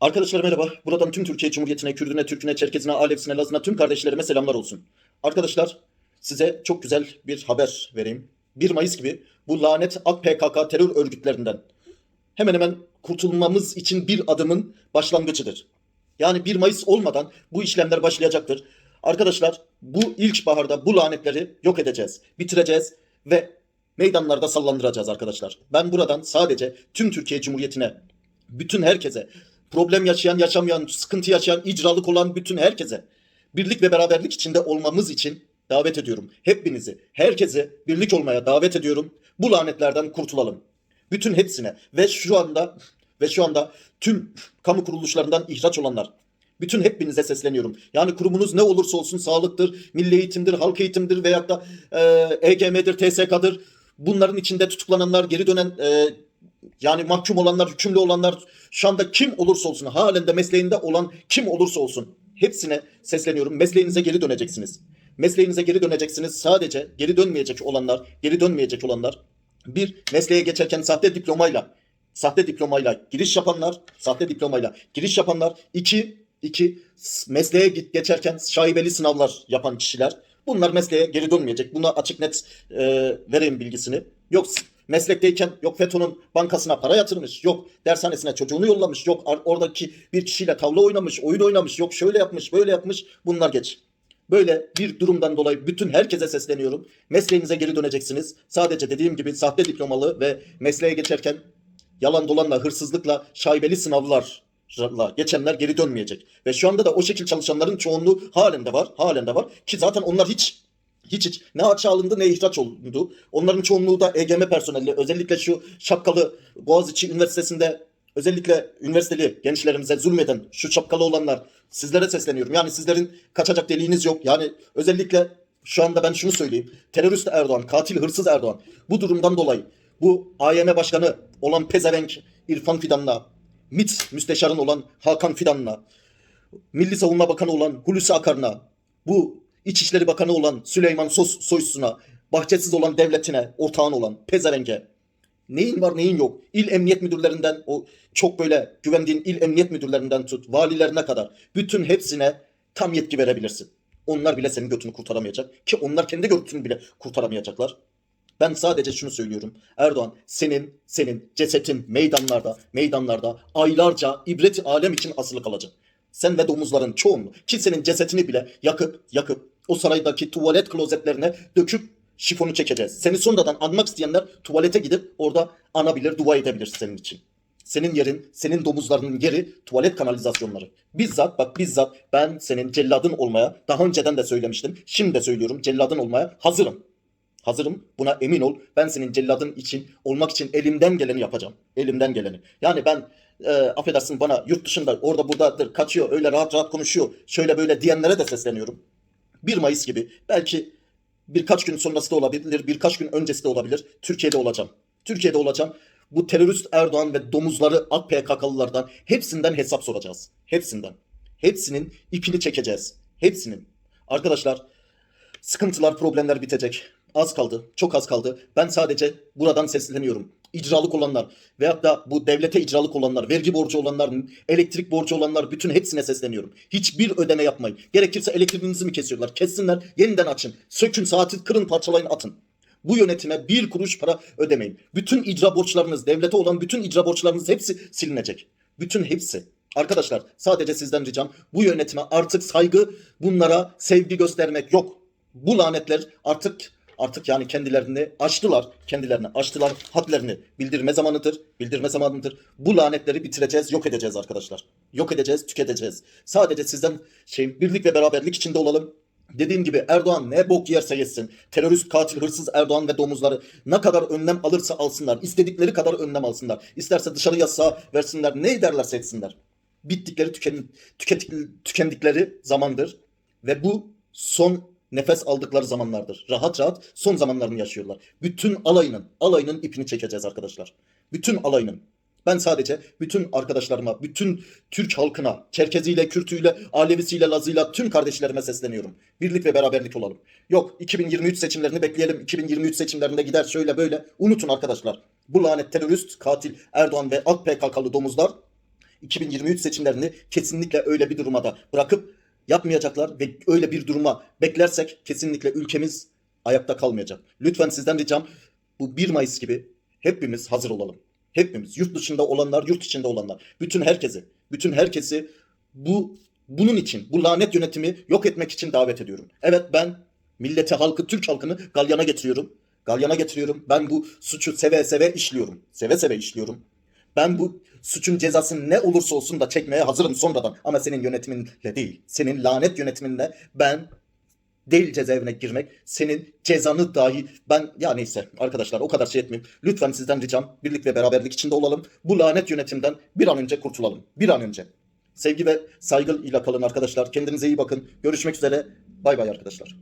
Arkadaşlar merhaba. Buradan tüm Türkiye Cumhuriyeti'ne, Kürdüne, Türküne, Çerkezine, Alevsine, Lazına tüm kardeşlerime selamlar olsun. Arkadaşlar size çok güzel bir haber vereyim. 1 Mayıs gibi bu lanet AK PKK terör örgütlerinden hemen hemen kurtulmamız için bir adımın başlangıcıdır. Yani 1 Mayıs olmadan bu işlemler başlayacaktır. Arkadaşlar bu ilk baharda bu lanetleri yok edeceğiz, bitireceğiz ve meydanlarda sallandıracağız arkadaşlar. Ben buradan sadece tüm Türkiye Cumhuriyeti'ne, bütün herkese, problem yaşayan, yaşamayan, sıkıntı yaşayan, icralık olan bütün herkese birlik ve beraberlik içinde olmamız için davet ediyorum. Hepinizi, herkese birlik olmaya davet ediyorum. Bu lanetlerden kurtulalım. Bütün hepsine ve şu anda ve şu anda tüm kamu kuruluşlarından ihraç olanlar, bütün hepinize sesleniyorum. Yani kurumunuz ne olursa olsun sağlıktır, milli eğitimdir, halk eğitimdir veyahut da e, EGM'dir, TSK'dır. Bunların içinde tutuklananlar, geri dönen e, yani mahkum olanlar, hükümlü olanlar şu anda kim olursa olsun, halen de mesleğinde olan kim olursa olsun hepsine sesleniyorum. Mesleğinize geri döneceksiniz. Mesleğinize geri döneceksiniz. Sadece geri dönmeyecek olanlar, geri dönmeyecek olanlar bir mesleğe geçerken sahte diplomayla sahte diplomayla giriş yapanlar, sahte diplomayla giriş yapanlar. iki iki mesleğe git- geçerken şaibeli sınavlar yapan kişiler. Bunlar mesleğe geri dönmeyecek. Buna açık net e, vereyim bilgisini. Yok meslekteyken yok FETÖ'nün bankasına para yatırmış, yok dershanesine çocuğunu yollamış, yok oradaki bir kişiyle tavla oynamış, oyun oynamış, yok şöyle yapmış, böyle yapmış. Bunlar geç. Böyle bir durumdan dolayı bütün herkese sesleniyorum. Mesleğinize geri döneceksiniz. Sadece dediğim gibi sahte diplomalı ve mesleğe geçerken yalan dolanla, hırsızlıkla, şaibeli sınavlarla geçenler geri dönmeyecek. Ve şu anda da o şekil çalışanların çoğunluğu halen de var, halen de var. Ki zaten onlar hiç hiç hiç ne açığa alındı ne ihraç olundu. Onların çoğunluğu da EGM personeli. Özellikle şu şapkalı Boğaziçi Üniversitesi'nde özellikle üniversiteli gençlerimize zulmeden şu şapkalı olanlar sizlere sesleniyorum. Yani sizlerin kaçacak deliğiniz yok. Yani özellikle şu anda ben şunu söyleyeyim. Terörist Erdoğan, katil hırsız Erdoğan bu durumdan dolayı bu AYM başkanı olan pezevenk İrfan Fidan'la, MİT müsteşarın olan Hakan Fidan'la, Milli Savunma Bakanı olan Hulusi Akar'ına, bu İçişleri Bakanı olan Süleyman Sos Soysu'na, bahçesiz olan devletine, ortağın olan pezevenge, neyin var neyin yok. İl emniyet müdürlerinden o çok böyle güvendiğin il emniyet müdürlerinden tut valilerine kadar bütün hepsine tam yetki verebilirsin. Onlar bile senin götünü kurtaramayacak ki onlar kendi götünü bile kurtaramayacaklar. Ben sadece şunu söylüyorum. Erdoğan senin senin cesetin meydanlarda meydanlarda aylarca ibret alem için asılı kalacak. Sen ve domuzların çoğunluğu ki senin cesetini bile yakıp yakıp o saraydaki tuvalet klozetlerine döküp şifonu çekeceğiz. Seni sonradan anmak isteyenler tuvalete gidip orada anabilir, dua edebilir senin için. Senin yerin, senin domuzlarının yeri tuvalet kanalizasyonları. Bizzat bak bizzat ben senin celladın olmaya daha önceden de söylemiştim. Şimdi de söylüyorum celladın olmaya hazırım. Hazırım buna emin ol. Ben senin celladın için olmak için elimden geleni yapacağım. Elimden geleni. Yani ben e, affedersin bana yurt dışında orada buradadır kaçıyor öyle rahat rahat konuşuyor. Şöyle böyle diyenlere de sesleniyorum. 1 Mayıs gibi belki birkaç gün sonrası da olabilir, birkaç gün öncesi de olabilir. Türkiye'de olacağım. Türkiye'de olacağım. Bu terörist Erdoğan ve domuzları AK PKK'lılardan hepsinden hesap soracağız. Hepsinden. Hepsinin ipini çekeceğiz. Hepsinin. Arkadaşlar sıkıntılar, problemler bitecek. Az kaldı, çok az kaldı. Ben sadece buradan sesleniyorum. İcralık olanlar veyahut da bu devlete icralık olanlar, vergi borcu olanlar, elektrik borcu olanlar bütün hepsine sesleniyorum. Hiçbir ödeme yapmayın. Gerekirse elektriğinizi mi kesiyorlar? Kessinler, yeniden açın. Sökün saati, kırın, parçalayın, atın. Bu yönetime bir kuruş para ödemeyin. Bütün icra borçlarınız, devlete olan bütün icra borçlarınız hepsi silinecek. Bütün hepsi. Arkadaşlar sadece sizden ricam bu yönetime artık saygı, bunlara sevgi göstermek yok. Bu lanetler artık artık yani kendilerini açtılar, kendilerini açtılar, hadlerini bildirme zamanıdır, bildirme zamanıdır. Bu lanetleri bitireceğiz, yok edeceğiz arkadaşlar. Yok edeceğiz, tüketeceğiz. Sadece sizden şey birlik ve beraberlik içinde olalım. Dediğim gibi Erdoğan ne bok yerse yesin. Terörist, katil, hırsız Erdoğan ve domuzları ne kadar önlem alırsa alsınlar. istedikleri kadar önlem alsınlar. İsterse dışarı yasağı versinler. Ne ederlerse etsinler. Bittikleri, tüken, tüketik- tükendikleri zamandır. Ve bu son nefes aldıkları zamanlardır. Rahat rahat son zamanlarını yaşıyorlar. Bütün alayının, alayının ipini çekeceğiz arkadaşlar. Bütün alayının. Ben sadece bütün arkadaşlarıma, bütün Türk halkına, Çerkeziyle, Kürtüyle, Alevisiyle, Lazıyla tüm kardeşlerime sesleniyorum. Birlik ve beraberlik olalım. Yok 2023 seçimlerini bekleyelim. 2023 seçimlerinde gider şöyle böyle. Unutun arkadaşlar. Bu lanet terörist, katil Erdoğan ve AK PKK'lı domuzlar 2023 seçimlerini kesinlikle öyle bir duruma da bırakıp yapmayacaklar ve öyle bir duruma beklersek kesinlikle ülkemiz ayakta kalmayacak. Lütfen sizden ricam bu 1 Mayıs gibi hepimiz hazır olalım. Hepimiz yurt dışında olanlar, yurt içinde olanlar, bütün herkesi, bütün herkesi bu bunun için, bu lanet yönetimi yok etmek için davet ediyorum. Evet ben milleti, halkı, Türk halkını galyana getiriyorum. Galyana getiriyorum. Ben bu suçu seve seve işliyorum. Seve seve işliyorum. Ben bu suçun cezasını ne olursa olsun da çekmeye hazırım sonradan. Ama senin yönetiminle değil. Senin lanet yönetiminle ben değil cezaevine girmek. Senin cezanı dahi ben ya neyse arkadaşlar o kadar şey etmeyeyim. Lütfen sizden ricam birlik ve beraberlik içinde olalım. Bu lanet yönetimden bir an önce kurtulalım. Bir an önce. Sevgi ve saygı ile kalın arkadaşlar. Kendinize iyi bakın. Görüşmek üzere. Bay bay arkadaşlar.